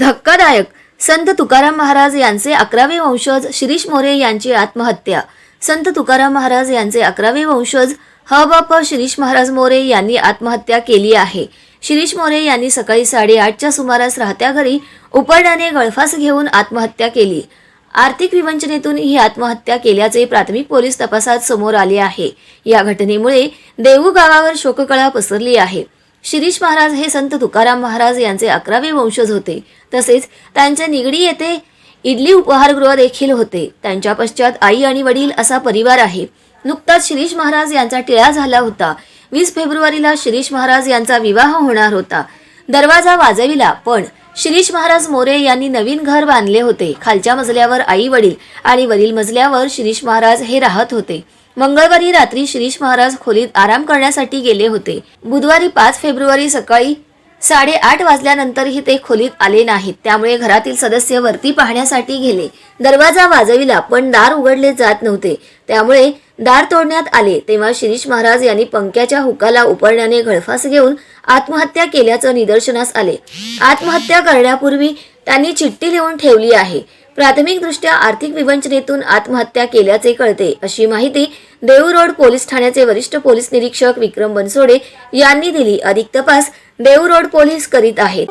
धक्कादायक. संत तुकाराम महाराज यांचे अकरावे वंशज शिरीष मोरे यांची आत्महत्या. संत तुकाराम महाराज यांचे अकरावे वंशज ह बाप शिरीष महाराज मोरे यांनी आत्महत्या केली आहे. शिरीष मोरे यांनी सकाळी साडेआठच्या सुमारास राहत्या घरी उपरड्याने गळफास घेऊन आत्महत्या केली. आर्थिक विवंचनेतून ही आत्महत्या केल्याचे प्राथमिक पोलीस तपासात समोर आले आहे. या घटनेमुळे देऊ गावावर शोककळा पसरली आहे. शिरीष महाराज हे संत तुकाराम महाराज यांचे अकरावे वंशज होते. तसेच त्यांच्या निगडी येथे इडली उपहारगृह देखील होते. त्यांच्या पश्चात आई आणि वडील असा परिवार आहे. नुकताच शिरीष महाराज यांचा टिळा झाला होता. वीस फेब्रुवारीला शिरीष महाराज यांचा विवाह होणार होता. दरवाजा वाजविला पण शिरीष महाराज मोरे यांनी नवीन घर बांधले होते. खालच्या मजल्यावर आई वडील आणि वरील मजल्यावर शिरीष महाराज हे राहत होते. मंगळवारी रात्री शिरीष महाराज खोलीत आराम करण्यासाठी गेले होते. बुधवारी पाच फेब्रुवारी सकाळी साडेआठ वाजल्यानंतरही ते खोलीत आले नाहीत. त्यामुळे घरातील सदस्य वरती पाहण्यासाठी गेले. दरवाजा वाजविला पण दार उघडले जात नव्हते. त्यामुळे दार तोडण्यात आले. तेव्हा शिरीष महाराज यांनी पंख्याच्या हुकाला उपरण्याने गळफास घेऊन आत्महत्या केल्याचं निदर्शनास आले. आत्महत्या करण्यापूर्वी त्यांनी चिठ्ठी लिहून ठेवली आहे. प्राथमिकदृष्ट्या आर्थिक विवंचनेतून आत्महत्या केल्याचे कळते अशी माहिती देऊर रोड पोलीस ठाण्याचे वरिष्ठ पोलीस निरीक्षक विक्रम बनसोडे यांनी दिली. अधिक तपास देऊर रोड पोलीस करीत आहेत.